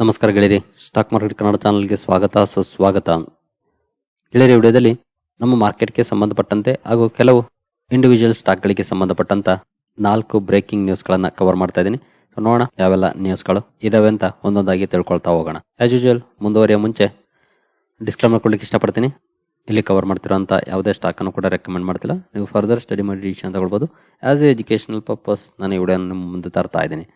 ನಮಸ್ಕಾರ ಗೆಳೆಯರಿ stock market Kannada ಚಾನಲ್ಗೆ ಸ್ವಾಗತ, ಸುಸ್ವಾಗತ. ಗೆಳೆಯರಿ ವಿಡಿಯೋದಲ್ಲಿ ನಮ್ಮ ಮಾರ್ಕೆಟ್ಗೆ ಸಂಬಂಧಪಟ್ಟಂತೆ ಹಾಗೂ ಕೆಲವು ಇಂಡಿವಿಜುವಲ್ ಸ್ಟಾಕ್ಗಳಿಗೆ ಸಂಬಂಧಪಟ್ಟಂತ ನಾಲ್ಕು ಬ್ರೇಕಿಂಗ್ ನ್ಯೂಸ್ಗಳನ್ನು ಕವರ್ ಮಾಡ್ತಾ ಇದ್ದೀನಿ. ನೋಡೋಣ ಯಾವೆಲ್ಲ ನ್ಯೂಸ್ಗಳು ಇದಾವೆ ಅಂತ ಒಂದೊಂದಾಗಿ ತಿಳ್ಕೊಳ್ತಾ ಹೋಗೋಣ. ಆಸ್ ಯೂಶುವಲ್ ಮುಂದುವರಿಯೋ ಮುಂಚೆ ಡಿಸ್ಕ್ಲೈಮರ್ ಕೊಡ್ಲಿಕ್ಕೆ ಇಷ್ಟಪಡ್ತೀನಿ. ಇಲ್ಲಿ ಕವರ್ ಮಾಡ್ತಿರೋಂಥ ಯಾವುದೇ ಸ್ಟಾಕನ್ನು ಕೂಡ ರೆಕಮೆಂಡ್ ಮಾಡ್ತಿಲ್ಲ. ನೀವು ಫರ್ದರ್ ಸ್ಟಡಿ ಮಾಡಿ ಡಿಸಿಷನ್ ತಗೊಳ್ಬೋದು. ಆಸ್ ಎ ಎಜುಕೇಶನಲ್ ಪರ್ಪಸ್ ನಾನು ಈ ವಿಡಿಯೋ ಮುಂದೆ ತರ್ತಾ ಇದ್ದೀನಿ.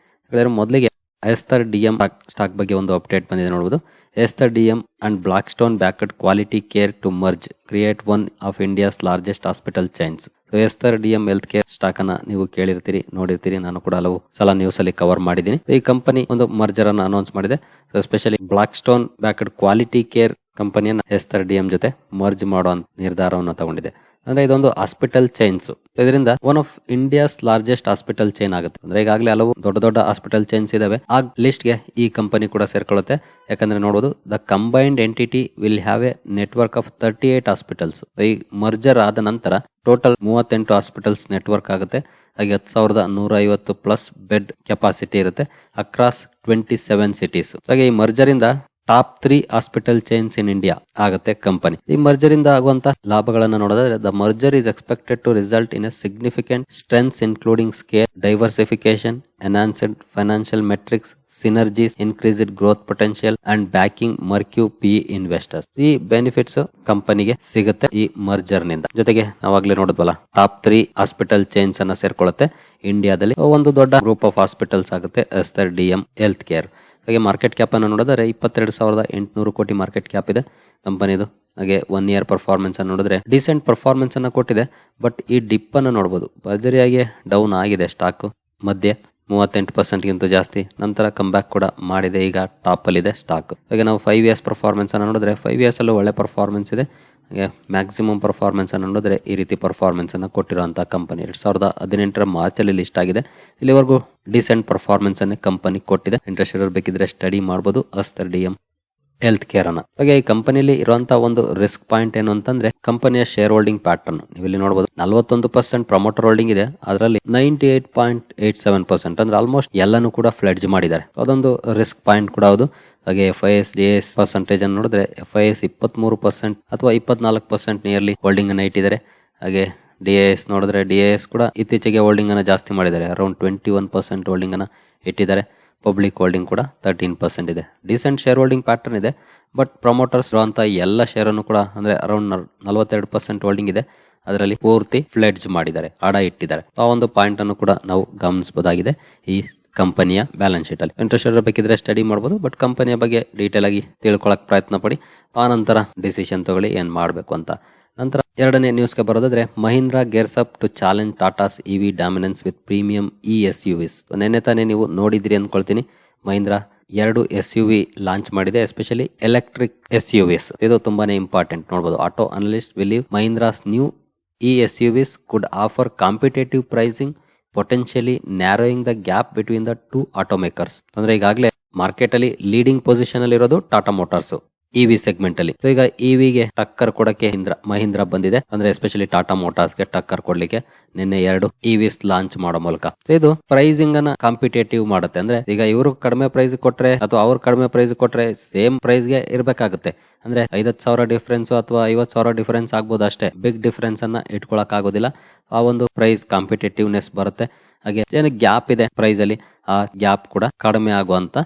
ಮೊದಲಿಗೆ ಎಸ್ತರ್ ಡಿ ಎಂ ಸ್ಟಾಕ್ ಬಗ್ಗೆ ಒಂದು ಅಪ್ಡೇಟ್ ಬಂದಿದೆ ನೋಡಬಹುದು Aster D M and Blackstone backed quality care to merge create one of India's largest hospital chains Aster D M health care stock ಅನ್ನ ನೀವು ಕೇಳಿರ್ತೀರಿ, ನೋಡಿರ್ತೀರಿ. ನಾನು ಕೂಡ ಹಲವು ಸಲ ನ್ಯೂಸ್ ಅಲ್ಲಿ ಕವರ್ ಮಾಡಿದ್ದೀನಿ. ಈ ಕಂಪನಿ ಒಂದು ಮರ್ಜರ್ ಅನ್ನ ಅನೌನ್ಸ್ ಮಾಡಿದೆ. Especially Blackstone backed quality care ಕಂಪನಿಯನ್ನ ಎಸ್ತರ್ ಡಿ ಎಂ ಜೊತೆ ಮರ್ಜ್ ಮಾಡೋ ನಿರ್ಧಾರವನ್ನು ತಗೊಂಡಿದೆ. ಅಂದ್ರೆ ಇದೊಂದು ಹಾಸ್ಪಿಟಲ್ ಚೈನ್ಸ್ ಇದರಿಂದ one of India's largest hospital chain ಆಗುತ್ತೆ. ಅಂದ್ರೆ ಈಗಾಗಲೇ ಹಲವು ದೊಡ್ಡ ದೊಡ್ಡ ಹಾಸ್ಪಿಟಲ್ ಚೈನ್ಸ್ ಇದಾವೆ. ಆ ಲಿಸ್ಟ್ಗೆ ಈ ಕಂಪನಿ ಕೂಡ ಸೇರ್ಕೊಳ್ಳುತ್ತೆ. ಯಾಕಂದ್ರೆ ನೋಡಬಹುದು the combined entity will have a network of thirty eight hospitals ಈ ಮರ್ಜರ್ ಆದ ನಂತರ ಟೋಟಲ್ ಮೂವತ್ತೆಂಟು ಹಾಸ್ಪಿಟಲ್ಸ್ ನೆಟ್ವರ್ಕ್ ಆಗುತ್ತೆ. ಹಾಗೆ ಹತ್ತು ಸಾವಿರದ ನೂರ ಐವತ್ತು ಪ್ಲಸ್ ಬೆಡ್ ಕೆಪಾಸಿಟಿ ಇರುತ್ತೆ. ಅಕ್ರಾಸ್ ಟ್ವೆಂಟಿ ಸೆವೆನ್ ಸಿಟೀಸ್ ಹಾಗೆ ಈ ಮರ್ಜರ್ ಇಂದ top three hospital chains in India ಆಗುತ್ತೆ ಕಂಪನಿ. ಈ ಮರ್ಜರ್ ಇಂದ ಆಗುವಂತಹ ಲಾಭಗಳನ್ನು ನೋಡಿದ್ರೆ the merger is expected to result in a significant strengths including scale diversification enhanced financial metrics synergies increased growth potential and backing marquee P investors ಈ benefits ಕಂಪನಿಗೆ ಸಿಗುತ್ತೆ ಈ ಮರ್ಜರ್ನಿಂದ. ಜೊತೆಗೆ ನಾವಾಗ್ಲೇ ನೋಡಿದ್ವಲ್ಲ, ಟಾಪ್ ತ್ರೀ ಹಾಸ್ಪಿಟಲ್ ಚೈನ್ಸ್ ಅನ್ನ ಸೇರ್ಕೊಳ್ಳುತ್ತೆ ಇಂಡಿಯಾದಲ್ಲಿ ಒಂದು ದೊಡ್ಡ ಗ್ರೂಪ್ ಆಫ್ ಹಾಸ್ಪಿಟಲ್ಸ್ ಆಗುತ್ತೆ Aster D M health care ಹಾಗೆ ಮಾರ್ಕೆಟ್ ಕ್ಯಾಪ್ ಅನ್ನು ನೋಡಿದ್ರೆ ಇಪ್ಪತ್ತೆರಡು ಸಾವಿರದ ಎಂಟುನೂರು ಕೋಟಿ ಮಾರ್ಕೆಟ್ ಕ್ಯಾಪ್ ಇದೆ ಕಂಪನಿದು. ಹಾಗೆ ಒನ್ ಇಯರ್ ಪರ್ಫಾರ್ಮೆನ್ಸ್ ಅನ್ನು ನೋಡಿದ್ರೆ ಡಿಸೆಂಟ್ ಪರ್ಫಾರ್ಮೆನ್ಸ್ ಅನ್ನು ಕೊಟ್ಟಿದೆ. ಬಟ್ ಈ ಡಿಪ್ ಅನ್ನು ನೋಡಬಹುದು ಭರ್ಜರಿಯಾಗಿ ಡೌನ್ ಆಗಿದೆ ಸ್ಟಾಕ್ ಮಧ್ಯೆ ಮೂವತ್ತೆಂಟು ಪರ್ಸೆಂಟ್ಗಿಂತ ಜಾಸ್ತಿ. ನಂತರ ಕಮ್ ಬ್ಯಾಕ್ ಕೂಡ ಮಾಡಿದೆ. ಈಗ ಟಾಪ್ ಅಲ್ಲಿ ಇದೆ ಸ್ಟಾಕ್ ಹಾಗೆ ನಾವು ಫೈವ್ ಇಯರ್ಸ್ ಪರ್ಫಾರ್ಮೆನ್ಸ್ ಅನ್ನು ನೋಡಿದ್ರೆ ಫೈವ್ ಇಯರ್ಸ್ ಅಲ್ಲೂ ಒಳ್ಳೆ ಪರ್ಫಾರ್ಮೆನ್ಸ್ ಇದೆ. ಹಾಗೆ ಮ್ಯಾಕ್ಸಿಮಮ್ ಪರ್ಫಾರ್ಮೆನ್ಸ್ ಅನ್ನು ನೋಡಿದ್ರೆ ಈ ರೀತಿ ಪರ್ಫಾರ್ಮೆನ್ಸ್ ಅನ್ನು ಕೊಟ್ಟಿರುವಂತಹ ಕಂಪನಿ ಎರಡ್ ಸಾವಿರದ ಹದಿನೆಂಟರ ಮಾರ್ಚ್ ಅಲ್ಲಿ ಲಿಸ್ಟ್ ಆಗಿದೆ. ಇಲ್ಲಿವರೆಗೂ ಡಿಸೆಂಟ್ ಪರ್ಫಾರ್ಮೆನ್ಸ್ ಅನ್ನೇ ಕಂಪನಿ ಕೊಟ್ಟಿದೆ. ಇಂಟ್ರೆಸ್ಟ್ ಇರೋರು ಬೇಕಿದ್ರೆ ಸ್ಟಡಿ ಮಾಡಬಹುದು Aster D M health care ಅನ್ನ. ಹಾಗೆ ಈ ಕಂಪನಿಯಲ್ಲಿ ಇರುವಂತಹ ಒಂದು ರಿಸ್ಕ್ ಪಾಯಿಂಟ್ ಏನು ಅಂತಂದ್ರೆ ಕಂಪನಿಯ ಶೇರ್ ಹೋಲ್ಡಿಂಗ್ ಪ್ಯಾಟರ್ನ್ ನೀವು ಇಲ್ಲಿ ನೋಡಬಹುದು ನಲವತ್ತೊಂದು ಪರ್ಸೆಂಟ್ ಪ್ರಮೋಟರ್ ಹೋಲ್ಡಿಂಗ್ ಇದೆ. ಅದರಲ್ಲಿ ninety eight point eight seven percent ಅಂದ್ರೆ ಆಲ್ಮೋಸ್ಟ್ ಎಲ್ಲಾನು ಕೂಡ ಫ್ಲೆಡ್ಜ್ ಮಾಡಿದ್ದಾರೆ. ಅದೊಂದು ರಿಸ್ಕ್ ಪಾಯಿಂಟ್ ಕೂಡ ಹೌದು. ಹಾಗೆ F I S D S percentage ಅನ್ನು ನೋಡಿದ್ರೆ ಎಫ್ ಐ ಎಸ್ ಇಪ್ಪತ್ಮೂರು ಪರ್ಸೆಂಟ್ ಅಥವಾ ಇಪ್ಪತ್ನಾಲ್ಕು ಪರ್ಸೆಂಟ್ ನಿಯರ್ಲಿ ಹೋಲ್ಡಿಂಗ್ ಅನ್ನು ಇಟ್ಟಿದ್ದಾರೆ. ಹಾಗೆ ಡಿ ಎಸ್ ನೋಡಿದ್ರೆ ಡಿ ಎಸ್ ಕೂಡ ಇತ್ತೀಚೆಗೆ ಹೋಲ್ಡಿಂಗ್ ಅನ್ನು ಜಾಸ್ತಿ ಮಾಡಿದ್ದಾರೆ. Around twenty one percent holding ಅನ್ನು ಇಟ್ಟಿದ್ದಾರೆ. ಪಬ್ಲಿಕ್ ಹೋಲ್ಡಿಂಗ್ ಕೂಡ ತರ್ಟೀನ್ ಪರ್ಸೆಂಟ್ ಇದೆ. ಡಿಸೆಂಟ್ ಶೇರ್ ಹೋಲ್ಡಿಂಗ್ ಪ್ಯಾಟರ್ನ್ ಇದೆ. ಬಟ್ ಪ್ರಮೋಟರ್ಸ್ ಅಂತ ಎಲ್ಲ ಶೇರ್ ಅನ್ನು ಕೂಡ ಅಂದ್ರೆ ಅರೌಂಡ್ ನಲವತ್ತೆರಡು ಪರ್ಸೆಂಟ್ ಹೋಲ್ಡಿಂಗ್ ಇದೆ. ಅದರಲ್ಲಿ ಪೂರ್ತಿ ಫ್ಲೆಡ್ಜ್ ಮಾಡಿದ್ದಾರೆ. ಅಡ ಇಟ್ಟಿದ್ದಾರೆ. ಆ ಒಂದು ಪಾಯಿಂಟ್ ಅನ್ನು ಕೂಡ ನಾವು ಗಮನಿಸಬಹುದಾಗಿದೆ. ಈ ಕಂಪನಿಯ ಬ್ಯಾಲೆನ್ಸ್ ಶೀಟ್ ಅಲ್ಲಿ. ಇಂಟ್ರೆಸ್ಟ್ ಬೇಕಿದ್ರೆ ಸ್ಟಡಿ ಮಾಡಬಹುದು ಬಟ್ ಕಂಪನಿಯ ಬಗ್ಗೆ ಡೀಟೇಲ್ ಆಗಿ ತಿಳ್ಕೊಳಕ್ ಪ್ರಯತ್ನ ಪಡಿ. ಆ ನಂತರ ಡಿಸಿಷನ್ ತಗೊಳ್ಳಿ, ಏನ್ ಮಾಡಬೇಕು ಅಂತ. ನಂತರ ಎರಡನೇ ನ್ಯೂಸ್ಗೆ ಬರೋದಾದ್ರೆ, Mahindra gears up to challenge Tata's EV dominance with premium E S U Vs ನೆನ್ನೆ ತಾನೇ ನೀವು ನೋಡಿದ್ರಿ ಅಂದ್ಕೊಳ್ತೀನಿ ಮಹೀಂದ್ರಾ ಎರಡು ಎಸ್ ಯು ವಿ ಲಾಂಚ್ ಮಾಡಿದೆ especially electric S U Vs ಇದು ತುಂಬಾನೇ ಇಂಪಾರ್ಟೆಂಟ್ ನೋಡಬಹುದು auto analyst believe Mahindra's new E S U Vs could offer competitive pricing potentially narrowing the gap between the two auto makers ಅಂದ್ರೆ ಈಗಾಗಲೇ market ಅಲ್ಲಿ leading position ಅಲ್ಲಿ ಇರೋದು Tata motors EV segment ಅಲ್ಲಿ. ಈಗ ಇವಿಗೆ ಟಕ್ಕರ್ ಕೊಡಕ್ಕೆ ಹಿಂದ್ರ, ಮಹೀಂದ್ರ ಬಂದಿದೆ. ಅಂದ್ರೆ ಎಸ್ಪೆಷಲಿ ಟಾಟಾ ಮೋಟಾರ್ಸ್ಗೆ ಟಕ್ಕರ್ ಕೊಡ್ಲಿಕ್ಕೆ ನಿನ್ನೆ ಎರಡು ಇವಿಸ್ ಲಾಂಚ್ ಮಾಡೋ ಮೂಲಕ. ಇದು ಪ್ರೈಸಿಂಗ್ ಅನ್ನ ಕಾಂಪಿಟೇಟಿವ್ ಮಾಡುತ್ತೆ. ಅಂದ್ರೆ ಈಗ ಇವರು ಕಡಿಮೆ ಪ್ರೈಸ್ ಕೊಟ್ರೆ ಅಥವಾ ಅವ್ರು ಕಡಿಮೆ ಪ್ರೈಸ್ ಕೊಟ್ರೆ ಸೇಮ್ ಪ್ರೈಸ್ಗೆ ಇರಬೇಕಾಗುತ್ತೆ. ಅಂದ್ರೆ ಐವತ್ ಸಾವಿರ ಡಿಫರೆನ್ಸ್ ಅಥವಾ ಐವತ್ ಸಾವಿರ ಡಿಫರೆನ್ಸ್ ಆಗ್ಬೋದು ಅಷ್ಟೇ. ಬಿಗ್ ಡಿಫರೆನ್ಸ್ ಅನ್ನ ಇಟ್ಕೊಳಕ್ ಆಗೋದಿಲ್ಲ ಆ ಒಂದು ಪ್ರೈಸ್ ಕಾಂಪಿಟೇಟಿವ್ನೆಸ್ ಬರುತ್ತೆ. ಹಾಗೆ ಏನು ಗ್ಯಾಪ್ ಇದೆ ಪ್ರೈಸ್ ಅಲ್ಲಿ, ಆ ಗ್ಯಾಪ್ ಕೂಡ ಕಡಿಮೆ ಆಗುವಂತ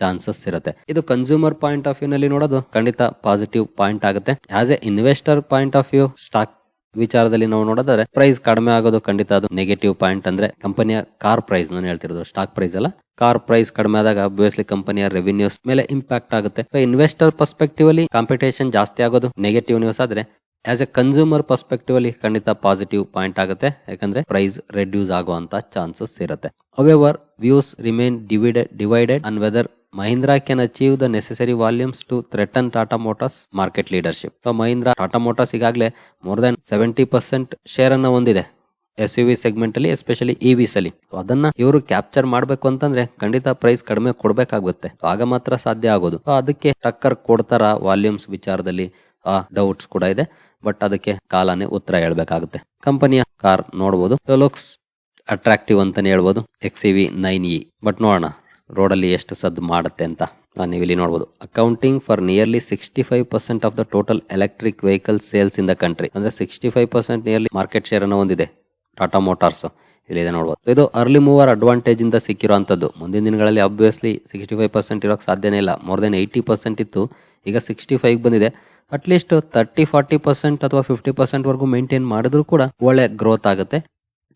ಚಾನ್ಸಸ್ ಇರುತ್ತೆ. ಇದು ಕನ್ಸ್ಯೂಮರ್ ಪಾಯಿಂಟ್ ಆಫ್ ವ್ಯೂ ನಲ್ಲಿ ನೋಡೋದು ಖಂಡಿತ ಪಾಸಿಟಿವ್ ಪಾಯಿಂಟ್ ಆಗುತ್ತೆ. As a investor point of view stock ವಿಚಾರದಲ್ಲಿ ನಾವು ನೋಡೋದಾದ್ರೆ ಪ್ರೈಸ್ ಕಡಿಮೆ ಆಗೋದು ಖಂಡಿತ ಅದು ನೆಗೆಟಿವ್ ಪಾಯಿಂಟ್ ಅಂದ್ರೆ ಕಂಪನಿಯ ಕಾರ್ ಪ್ರೈಸ್ ನಾನು ಹೇಳ್ತಿರೋದು ಸ್ಟಾಕ್ ಪ್ರೈಸ್ ಅಲ್ಲ. ಕಾರ್ ಪ್ರೈಸ್ ಕಡಿಮೆ ಆದಾಗ ಅಬ್ವಿಯಸ್ಲಿ ಕಂಪನಿಯ ರೆವಿನ್ಯೂಸ್ ಮೇಲೆ ಇಂಪ್ಯಾಕ್ಟ್ ಆಗುತ್ತೆ. ಇನ್ವೆಸ್ಟರ್ ಪರ್ಸ್ಪೆಕ್ಟಿವ್ ಅಲ್ಲಿ ಕಾಂಪಿಟೇಷನ್ ಜಾಸ್ತಿ ಆಗೋದು ನೆಗೆಟಿವ್ ನ್ಯೂಸ್ ಆದ್ರೆ ಆಸ್ ಎ ಕನ್ಸ್ಯೂಮರ್ ಪರ್ಸ್ಪೆಕ್ಟಿವ್ ಅಲ್ಲಿ ಖಂಡಿತ ಪಾಸಿಟಿವ್ ಪಾಯಿಂಟ್ ಆಗುತ್ತೆ. ಯಾಕಂದ್ರೆ ಪ್ರೈಸ್ ರೆಡ್ಯೂಸ್ ಆಗುವಂತ ಚಾನ್ಸಸ್ ಇರುತ್ತೆ. However views remain divided divided and whether Mahindra can achieve the necessary volumes to threaten Tata Motors market leadership so Mahindra Tata Motors ಈಗಾಗಲೇ more than seventy percent share ಅನ್ನ ಹೊಂದಿದೆ. S U V segment ಅಲ್ಲಿ especially EVs ಅಲ್ಲಿ. So, ಅದನ್ನ ಇವರು capture ಮಾಡ್ಬೇಕು ಅಂತಂದ್ರೆ ಖಂಡಿತ ಪ್ರೈಸ್ ಕಡಿಮೆ ಕೊಡಬೇಕಾಗುತ್ತೆ. ಆಗ ಮಾತ್ರ ಸಾಧ್ಯ ಆಗೋದು. ಅದಕ್ಕೆ ಟಕ್ಕರ್ ಕೊಡ್ತಾರ ವಾಲ್ಯೂಮ್ಸ್ ವಿಚಾರದಲ್ಲಿ ಆ ಡೌಟ್ಸ್ ಕೂಡ ಇದೆ. ಬಟ್ ಅದಕ್ಕೆ ಕಾಲಾನೇ ಉತ್ತರ ಹೇಳ್ಬೇಕಾಗುತ್ತೆ. ಕಂಪನಿಯ ಕಾರ್ ನೋಡಬಹುದು ಲುಕ್ಸ್ ಅಟ್ರಾಕ್ಟಿವ್ ಅಂತಾನೆ ಹೇಳ್ಬೋದು. X V nine E but ನೋಡೋಣ, ರೋಡಲ್ಲಿ ಎಷ್ಟು ಸದ್ದು ಮಾಡುತ್ತೆ ಅಂತ ನೀವು ಇಲ್ಲಿ ನೋಡಬಹುದು accounting for nearly sixty five percent of the total electric vehicle sales in the country ಅಂದ್ರೆ sixty five percent nearly market share ಅನ್ನು ಹೊಂದಿದೆ ಟಾಟಾ ಮೋಟಾರ್ಸ್ ಇಲ್ಲಿದೆ ನೋಡಬಹುದು ಇದು ಅರ್ಲಿ ಮೂವರ್ ಅಡ್ವಾಂಟೇಜ್ ಇಂದ ಸಿಕ್ಕಿರುವಂತದ್ದು ಮುಂದಿನ ದಿನಗಳಲ್ಲಿ ಅಬ್ವಿಯಸ್ಲಿ ಸಿಕ್ಸ್ಟಿ ಫೈವ್ ಪರ್ಸೆಂಟ್ ಇರೋಕೆ ಸಾಧ್ಯನೇ ಇಲ್ಲ. ಮೋರ್ ದೆನ್ ಏಯ್ಟಿ ಪರ್ಸೆಂಟ್ ಇತ್ತು. ಈಗ ಸಿಕ್ಸ್ಟಿ ಫೈವ್ ಬಂದಿದೆ. At least thirty forty percent ಅಥವಾ ಫಿಫ್ಟಿ ಪರ್ಸೆಂಟ್ ವರೆಗೂ ಮೇಂಟೈನ್ ಮಾಡಿದ್ರು ಕೂಡ ಒಳ್ಳೆ ಗ್ರೋತ್ ಆಗುತ್ತೆ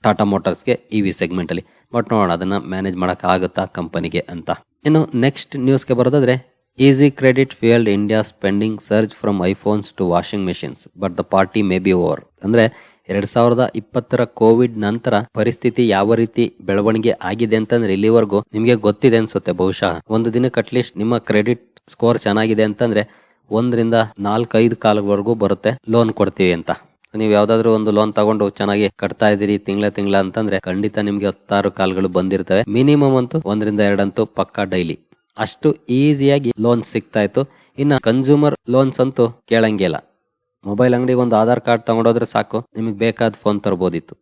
ಟಾಟಾ ಮೋಟಾರ್ಸ್ಗೆ ಇ ವಿ ಸೆಗ್ಮೆಂಟ್ ಅಲ್ಲಿ. ಬಟ್ ನೋಡೋಣ, ಅದನ್ನ ಮ್ಯಾನೇಜ್ ಮಾಡಕ್ ಆಗುತ್ತಾ ಕಂಪನಿಗೆ ಅಂತ. ಇನ್ನು ನೆಕ್ಸ್ಟ್ ನ್ಯೂಸ್ಗೆ ಬರೋದಾದ್ರೆ easy credit fuelled India spending surge from iPhones to washing machines but the party may be over ಅಂದ್ರೆ ಎರಡ್ ಸಾವಿರದ ಇಪ್ಪತ್ತರ ಕೋವಿಡ್ ನಂತರ ಪರಿಸ್ಥಿತಿ ಯಾವ ರೀತಿ ಬೆಳವಣಿಗೆ ಆಗಿದೆ ಅಂತಂದ್ರೆ ಇಲ್ಲಿವರೆಗೂ ನಿಮ್ಗೆ ಗೊತ್ತಿದೆ ಅನ್ಸುತ್ತೆ ಬಹುಶಃ. ಒಂದು ದಿನಕ್ಕೆ ಅಟ್ಲೀಸ್ಟ್ ನಿಮ್ಮ ಕ್ರೆಡಿಟ್ ಸ್ಕೋರ್ ಚೆನ್ನಾಗಿದೆ ಅಂತಂದ್ರೆ ಒಂದರಿಂದ ನಾಲ್ಕೈದು ಕಾಲವರೆಗೂ ಬರುತ್ತೆ ಲೋನ್ ಕೊಡ್ತೀವಿ ಅಂತ. ನೀವು ಯಾವ್ದಾದ್ರು ಒಂದು ಲೋನ್ ತಗೊಂಡು ಚೆನ್ನಾಗಿ ಕಟ್ತಾ ಇದೀರಿ ತಿಂಗಳ ತಿಂಗಳ ಅಂತಂದ್ರೆ ಖಂಡಿತ ನಿಮ್ಗೆ ಹತ್ತಾರು ಕಾಲ್ಗಳು ಬಂದಿರ್ತವೆ. ಮಿನಿಮಮ್ ಅಂತೂ ಒಂದರಿಂದ ಎರಡಂತೂ ಪಕ್ಕಾ ಡೈಲಿ ಅಷ್ಟು ಈಸಿಯಾಗಿ ಲೋನ್ ಸಿಗ್ತಾ ಇತ್ತು. ಇನ್ನ ಕನ್ಸ್ಯೂಮರ್ ಲೋನ್ಸ್ ಅಂತೂ ಕೇಳಂಗಿಲ್ಲ ಮೊಬೈಲ್ ಅಂಗಡಿಗೆ ಒಂದು ಆಧಾರ್ ಕಾರ್ಡ್ ತಗೊಂಡೋದ್ರೆ ಸಾಕು, ನಿಮಗೆ ಬೇಕಾದ ಫೋನ್ ತರ್ಬೋದಿತ್ತು.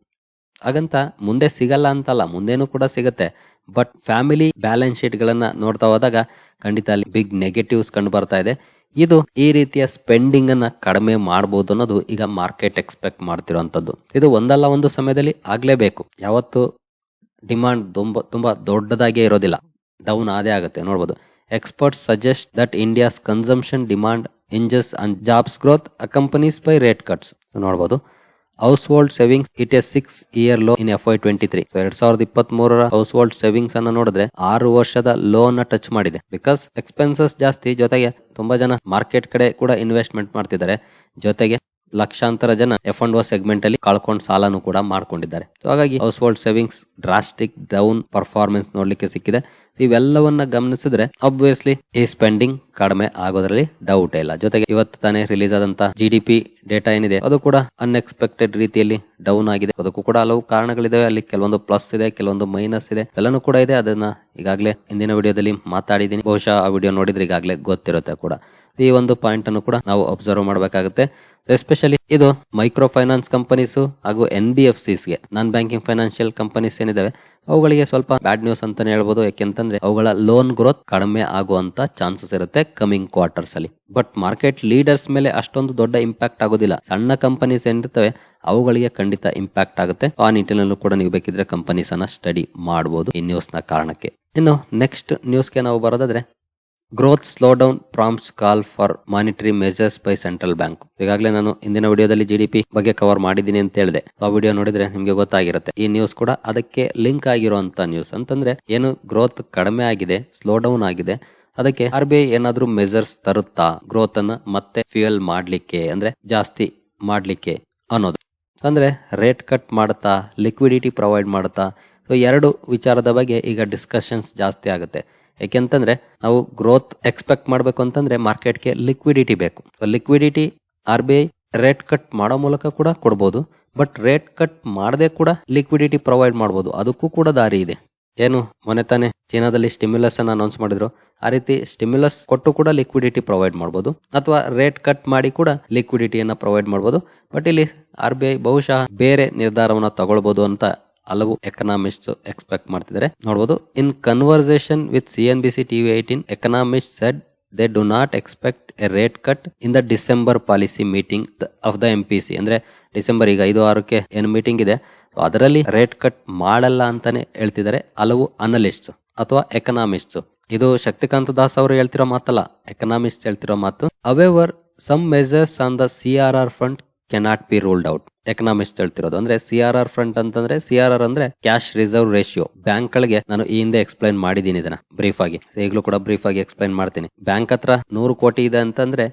ಹಾಗಂತ ಮುಂದೆ ಸಿಗಲ್ಲ ಅಂತಲ್ಲ, ಮುಂದೇನು ಕೂಡ ಸಿಗುತ್ತೆ. ಬಟ್ ಫ್ಯಾಮಿಲಿ ಬ್ಯಾಲೆನ್ಸ್ ಶೀಟ್ ಗಳನ್ನ ನೋಡ್ತಾ ಹೋದಾಗ ಖಂಡಿತ ಅಲ್ಲಿ ಬಿಗ್ ನೆಗೆಟಿವ್ಸ್ ಕಂಡು ಬರ್ತಾ ಇದೆ. ಇದು ಈ ರೀತಿಯ ಸ್ಪೆಂಡಿಂಗ್ ಅನ್ನ ಕಡಿಮೆ ಮಾಡಬಹುದು ಅನ್ನೋದು ಈಗ ಮಾರ್ಕೆಟ್ ಎಕ್ಸ್ಪೆಕ್ಟ್ ಮಾಡ್ತಿರೋಂಥದ್ದು. ಇದು ಒಂದಲ್ಲ ಒಂದು ಸಮಯದಲ್ಲಿ ಆಗ್ಲೇಬೇಕು. ಯಾವತ್ತು ಡಿಮಾಂಡ್ ತುಂಬ, ತುಂಬಾ ದೊಡ್ಡದಾಗಿ ಇರೋದಿಲ್ಲ. ಡೌನ್ ಆದೇ ಆಗುತ್ತೆ, ನೋಡ್ಬೋದು. Experts suggest that India's consumption demand hinges and jobs growth accompanied by rate cuts ನೋಡ್ಬೋದು. Household savings hits six year low in F I twenty three ಎರಡ್ ಸಾವಿರದ ಇಪ್ಪತ್ತ್ ಮೂರರ ಹೌಸ್ ಹೋಲ್ಡ್ ಸೇವಿಂಗ್ಸ್ ಅನ್ನ ನೋಡಿದ್ರೆ ಆರು ವರ್ಷದ ಲೋನ್ ಟಚ್ ಮಾಡಿದೆ. ಬಿಕಾಸ್ ಎಕ್ಸ್ಪೆನ್ಸಸ್ ಜಾಸ್ತಿ, ಜೊತೆಗೆ ತುಂಬಾ ಜನ ಮಾರ್ಕೆಟ್ ಕಡೆ ಕೂಡ ಇನ್ವೆಸ್ಟ್ಮೆಂಟ್ ಮಾಡ್ತಿದ್ದಾರೆ. ಜೊತೆಗೆ ಲಕ್ಷಾಂತರ ಜನ ಎಫ್ ಅಂಡ್ ಓ ಸೆಗ್ಮೆಂಟ್ ಅಲ್ಲಿ ಕಳ್ಕೊಂಡ್ ಸಾಲನು ಕೂಡ ಮಾಡ್ಕೊಂಡಿದ್ದಾರೆ. ಹಾಗಾಗಿ household savings drastic down performance ನೋಡ್ಲಿಕ್ಕೆ ಸಿಕ್ಕಿದೆ. ಇವೆಲ್ಲವನ್ನ ಗಮನಿಸಿದ್ರೆ ಅಬ್ವಿಯಸ್ಲಿ ಈ ಸ್ಪೆಂಡಿಂಗ್ ಕಡಿಮೆ ಆಗೋದ್ರಲ್ಲಿ ಡೌಟ್ ಇಲ್ಲ. ಜೊತೆಗೆ ಇವತ್ತು ತಾನೇ ರಿಲೀಸ್ ಆದಂತ ಜಿ ಡಿ ಪಿ ಡೇಟಾ ಏನಿದೆ, ಅದು ಕೂಡ ಅನ್ಎಕ್ಸ್ಪೆಕ್ಟೆಡ್ ರೀತಿಯಲ್ಲಿ ಡೌನ್ ಆಗಿದೆ. ಅದಕ್ಕೂ ಕೂಡ ಹಲವು ಕಾರಣಗಳಿದಾವೆ. ಅಲ್ಲಿ ಕೆಲವೊಂದು ಪ್ಲಸ್ ಇದೆ, ಕೆಲವೊಂದು ಮೈನಸ್ ಇದೆ. ಎಲ್ಲನೂ ಕೂಡ ಇದೆ. ಅದನ್ನ ಈಗಾಗಲೇ ಹಿಂದಿನ ವಿಡಿಯೋದಲ್ಲಿ ಮಾತಾಡಿದ್ದೀನಿ. ಬಹುಶಃ ಆ ವಿಡಿಯೋ ನೋಡಿದ್ರೆ ಈಗಾಗಲೇ ಗೊತ್ತಿರುತ್ತೆ ಕೂಡ. ಈ ಒಂದು ಪಾಯಿಂಟ್ ಅನ್ನು ಕೂಡ ನಾವು ಅಬ್ಸರ್ವ್ ಮಾಡಬೇಕಾಗುತ್ತೆ. ಎಸ್ಪೆಷಲಿ ಇದು ಮೈಕ್ರೋ ಫೈನಾನ್ಸ್ ಕಂಪನೀಸ್ ಹಾಗೂ ಎನ್ ಬಿ ಎಫ್ ಸಿಸ್ಗೆ. ನಾನ್ ಬ್ಯಾಂಕಿಂಗ್ ಫೈನಾನ್ಷಿಯಲ್ ಕಂಪನೀಸ್ ಏನಿದಾವೆ, ಅವುಗಳಿಗೆ ಸ್ವಲ್ಪ ಬ್ಯಾಡ್ ನ್ಯೂಸ್ ಅಂತಾನೆ ಹೇಳ್ಬೋದು. ಯಾಕೆಂತಂದ್ರೆ ಅವುಗಳ ಲೋನ್ ಗ್ರೋತ್ ಕಡಿಮೆ ಆಗುವಂತ ಚಾನ್ಸಸ್ ಇರುತ್ತೆ ಕಮಿಂಗ್ ಕ್ವಾರ್ಟರ್ಸ್ ಅಲ್ಲಿ. ಬಟ್ ಮಾರ್ಕೆಟ್ ಲೀಡರ್ಸ್ ಮೇಲೆ ಅಷ್ಟೊಂದು ದೊಡ್ಡ ಇಂಪ್ಯಾಕ್ಟ್ ಆಗೋದಿಲ್ಲ. ಸಣ್ಣ ಕಂಪನೀಸ್ ಏನಿರ್ತವೆ, ಅವುಗಳಿಗೆ ಖಂಡಿತ ಇಂಪ್ಯಾಕ್ಟ್ ಆಗುತ್ತೆ. ಆ ನಿಟ್ಟಿನಲ್ಲೂ ಕೂಡ ನೀವು ಬೇಕಿದ್ರೆ ಕಂಪನೀಸ್ ಅನ್ನ ಸ್ಟಡಿ ಮಾಡಬಹುದು ಈ ನ್ಯೂಸ್ನ ಕಾರಣಕ್ಕೆ. ಇನ್ನು ನೆಕ್ಸ್ಟ್ ನ್ಯೂಸ್ಗೆ ನಾವು ಬರೋದಾದ್ರೆ growth slow down prompts call for monetary measures by central bank ಈಗಾಗಲೇ ನಾನು ಇಂದಿನ ವಿಡಿಯೋದಲ್ಲಿ ಜಿಡಿಪಿ ಬಗ್ಗೆ ಕವರ್ ಮಾಡಿದ್ದೀನಿ ಅಂತ ಹೇಳಿದೆ. ಆ ವಿಡಿಯೋ ನೋಡಿದ್ರೆ ನಿಮಗೆ ಗೊತ್ತಾಗಿರುತ್ತೆ. ಈ ನ್ಯೂಸ್ ಕೂಡ ಅದಕ್ಕೆ ಲಿಂಕ್ ಆಗಿರುವಂತ ನ್ಯೂಸ್ ಅಂತಂದ್ರೆ ಏನು ಗ್ರೋತ್ ಕಡಿಮೆ ಆಗಿದೆ ಸ್ಲೋ ಡೌನ್ ಆಗಿದೆ, ಅದಕ್ಕೆ ಆರ್ ಬಿ ಐ ಏನಾದ್ರೂ ಮೆಜರ್ಸ್ ತರುತ್ತಾ? ಗ್ರೋತ್ ಅನ್ನ ಮತ್ತೆ ಫ್ಯೂಯಲ್ ಮಾಡ್ಲಿಕ್ಕೆ, ಅಂದ್ರೆ ಜಾಸ್ತಿ ಮಾಡ್ಲಿಕ್ಕೆ ಅನ್ನೋದು. ಅಂದ್ರೆ ರೇಟ್ ಕಟ್ ಮಾಡುತ್ತಾ? ಲಿಕ್ವಿಡಿಟಿ ಪ್ರೊವೈಡ್ ಮಾಡುತ್ತಾ? ಸೊ ಎರಡು ವಿಚಾರದ ಬಗ್ಗೆ ಈಗ ಡಿಸ್ಕಷನ್ಸ್ ಜಾಸ್ತಿ ಆಗುತ್ತೆ. ಯಾಕೆಂತಂದ್ರೆ ನಾವು ಗ್ರೋತ್ ಎಕ್ಸ್ಪೆಕ್ಟ್ ಮಾಡಬೇಕು ಅಂತಂದ್ರೆ ಮಾರ್ಕೆಟ್ಗೆ ಲಿಕ್ವಿಡಿಟಿ ಬೇಕು. Liquidity R B I rate cut ಮಾಡೋ ಮೂಲಕ ಕೂಡ ಕೊಡ್ಬೋದು. ಬಟ್ ರೇಟ್ ಕಟ್ ಮಾಡದೆ ಕೂಡ ಲಿಕ್ವಿಡಿಟಿ ಪ್ರೊವೈಡ್ ಮಾಡ್ಬೋದು. ಅದಕ್ಕೂ ಕೂಡ ದಾರಿ ಇದೆ. ಏನು? ಮೊನ್ನೆ ತಾನೇ ಚೀನಾದಲ್ಲಿ ಸ್ಟಿಮ್ಯುಲಸ್ ಅನ್ನ ಅನೌನ್ಸ್ ಮಾಡಿದ್ರು. ಆ ರೀತಿ ಸ್ಟಿಮ್ಯುಲಸ್ ಕೊಟ್ಟು ಕೂಡ ಲಿಕ್ವಿಡಿಟಿ ಪ್ರೊವೈಡ್ ಮಾಡಬಹುದು ಅಥವಾ ರೇಟ್ ಕಟ್ ಮಾಡಿ ಕೂಡ ಲಿಕ್ವಿಡಿಟಿಯನ್ನ ಪ್ರೊವೈಡ್ ಮಾಡಬಹುದು ಬಟ್ ಇಲ್ಲಿ ಆರ್ ಬಿ ಐ ಬಹುಶಃ ಬೇರೆ ನಿರ್ಧಾರವನ್ನ ತಗೊಳ್ಬಹುದು ಅಂತ ಹಲವು ಎಕನಾಮಿಸ್ಟ್ ಎಕ್ಸ್ಪೆಕ್ಟ್ ಮಾಡ್ತಿದ್ದಾರೆ. ನೋಡಬಹುದು in conversation with C N B C TV eighteen economist said they do not expect a rate cut in the December policy meeting of the M P C ಅಂದ್ರೆ December ಈಗ ಐದು ಆರಕ್ಕೆ ಏನು meeting ಇದೆ ಅದರಲ್ಲಿ rate cut ಮಾಡಲ್ಲ ಅಂತಾನೆ ಹೇಳ್ತಿದ್ದಾರೆ ಹಲವು ಅನಲಿಸ್ಟ್ ಅಥವಾ ಎಕನಾಮಿಸ್ಟ್ ಇದು ಶಕ್ತಿಕಾಂತ ದಾಸ್ ಅವರು ಹೇಳ್ತಿರೋ ಮಾತಲ್ಲ ಎಕನಾಮಿಸ್ಟ್ ಹೇಳ್ತಿರೋ ಮಾತು. However some measures on the C R R front cannot be ruled out economist ಹೇಳ್ತಿರೋದು ಅಂದ್ರೆ ಸಿ ಆರ್ ಆರ್ ಫ್ರಂಟ್ ಅಂತಂದ್ರೆ ಸಿ ಆರ್ ಆರ್ ಅಂದ್ರೆ ಕ್ಯಾಶ್ ರಿಸರ್ವ್ ರೇಷಿಯೋ ಬ್ಯಾಂಕ್ ಗಳಿಗೆ ನಾನು ಈ ಹಿಂದೆ ಎಕ್ಸ್ಪ್ಲೈನ್ ಮಾಡಿದ್ದೀನಿ ಇದನ್ನ ಬ್ರೀಫ್ ಆಗಿ. ಈಗಲೂ ಕೂಡ ಬ್ರೀಫ್ ಆಗಿ ಎಕ್ಸ್ಪ್ಲೈನ್ ಮಾಡ್ತೀನಿ. ಬ್ಯಾಂಕ್ ಹತ್ರ ನೂರು ಕೋಟಿ ಇದೆ ಅಂತಂದ್ರೆ,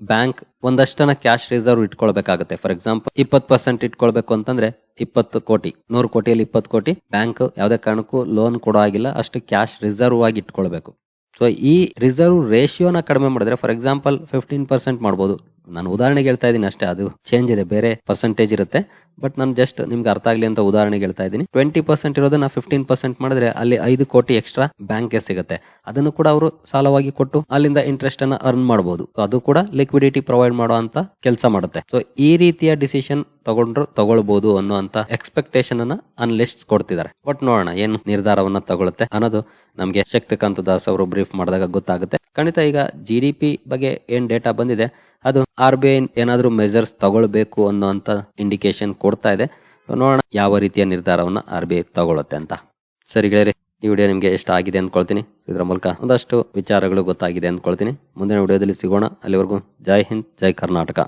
ಬ್ಯಾಂಕ್ ಒಂದಷ್ಟನ ಕ್ಯಾಶ್ ರಿಸರ್ವ್ ಇಟ್ಕೊಳ್ಬೇಕಾಗುತ್ತೆ. ಫಾರ್ ಎಕ್ಸಾಂಪಲ್ ಇಪ್ಪತ್ತು ಪರ್ಸೆಂಟ್ ಇಟ್ಕೊಳ್ಬೇಕು ಅಂತಂದ್ರೆ ಇಪ್ಪತ್ತು ಕೋಟಿ, ನೂರು ಕೋಟಿಯಲ್ಲಿ ಇಪ್ಪತ್ತು ಕೋಟಿ. ಬ್ಯಾಂಕ್ ಯಾವುದೇ ಕಾರಣಕ್ಕೂ ಲೋನ್ ಕೊಡೋ ಆಗಿಲ್ಲ ಅಷ್ಟು ಕ್ಯಾಶ್ ರಿಸರ್ವ್ ಆಗಿ ಇಟ್ಕೊಳ್ಬೇಕು. ಸೊ ಈ ರಿಸರ್ವ್ ರೇಷಿಯೋನ ಕಡಿಮೆ ಮಾಡಿದ್ರೆ ಫಾರ್ ಎಕ್ಸಾಂಪಲ್ ಫಿಫ್ಟೀನ್ ಪರ್ಸೆಂಟ್ ಮಾಡ್ಬೋದು. ನಾನು ಉದಾಹರಣೆಗೆ ಹೇಳ್ತಾ ಇದ್ದೀನಿ ಅಷ್ಟೇ, ಅದು ಚೇಂಜ್ ಇದೆ, ಬೇರೆ ಪರ್ಸೆಂಟೇಜ್ ಇರುತ್ತೆ. ಬಟ್ ನಾನು ಜಸ್ಟ್ ನಿಮ್ಗೆ ಅರ್ಥ ಆಗಲಿ ಅಂತ ಉದಾಹರಣೆಗೆ ಹೇಳ್ತಾ ಇದ್ದೀನಿ. ಟ್ವೆಂಟಿ ಪರ್ಸೆಂಟ್ ಇರೋದನ್ನ ಫಿಫ್ಟೀನ್ ಪರ್ಸೆಂಟ್ ಮಾಡಿದ್ರೆ ಅಲ್ಲಿ ಐದು ಕೋಟಿ ಎಕ್ಸ್ಟ್ರಾ ಬ್ಯಾಂಕ್ಗೆ ಸಿಗುತ್ತೆ. ಅದನ್ನು ಕೂಡ ಅವರು ಸಾಲವಾಗಿ ಕೊಟ್ಟು ಅಲ್ಲಿಂದ ಇಂಟ್ರೆಸ್ಟ್ ಅನ್ನ ಅರ್ನ್ ಮಾಡಬಹುದು ಅದು ಕೂಡ ಲಿಕ್ವಿಡಿಟಿ ಪ್ರೊವೈಡ್ ಮಾಡೋ ಅಂತ ಕೆಲಸ ಮಾಡುತ್ತೆ. ಸೊ ಈ ರೀತಿಯ ಡಿಸಿಷನ್ ತಗೊಂಡ್ರು ತಗೊಳ್ಬಹುದು ಅನ್ನುವಂತ ಎಕ್ಸ್ಪೆಕ್ಟೇಷನ್ ಅನ್ನ ಅನ್ಲಿಸ್ಟ್ ಕೊಡ್ತಿದ್ದಾರೆ. ಬಟ್ ನೋಡೋಣ, ಏನು ನಿರ್ಧಾರವನ್ನ ತಗೊಳುತ್ತೆ ಅನ್ನೋದು ನಮಗೆ ಶಕ್ತಿಕಾಂತ ದಾಸ್ ಅವರು ಬ್ರೀಫ್ ಮಾಡಿದಾಗ ಗೊತ್ತಾಗುತ್ತೆ. ಖಂಡಿತ ಈಗ ಜಿ ಡಿ ಪಿ ಬಗ್ಗೆ ಏನ್ ಡೇಟಾ ಬಂದಿದೆ, ಅದು ಆರ್ ಬಿ ಐ ಏನಾದ್ರೂ ಮೆಜರ್ಸ್ ತಗೊಳ್ಬೇಕು ಅನ್ನೋಂತ ಇಂಡಿಕೇಶನ್ ಕೊಡ್ತಾ ಇದೆ. ನೋಡೋಣ ಯಾವ ರೀತಿಯ ನಿರ್ಧಾರವನ್ನ ಆರ್ ಬಿ ಐ ತಗೊಳುತ್ತೆ ಅಂತ. ಸರಿ ಗೆಳೆಯರೆ, ಈ ವಿಡಿಯೋ ನಿಮಗೆ ಇಷ್ಟ ಆಗಿದೆ ಅಂದ್ಕೊಳ್ತೀನಿ ಇದರ ಮೂಲಕ ಒಂದಷ್ಟು ವಿಚಾರಗಳು ಗೊತ್ತಾಗಿದೆ ಅಂದ್ಕೊಳ್ತೀನಿ ಮುಂದಿನ ವಿಡಿಯೋದಲ್ಲಿ ಸಿಗೋಣ. ಅಲ್ಲಿವರೆಗೂ ಜೈ ಹಿಂದ್, ಜೈ ಕರ್ನಾಟಕ.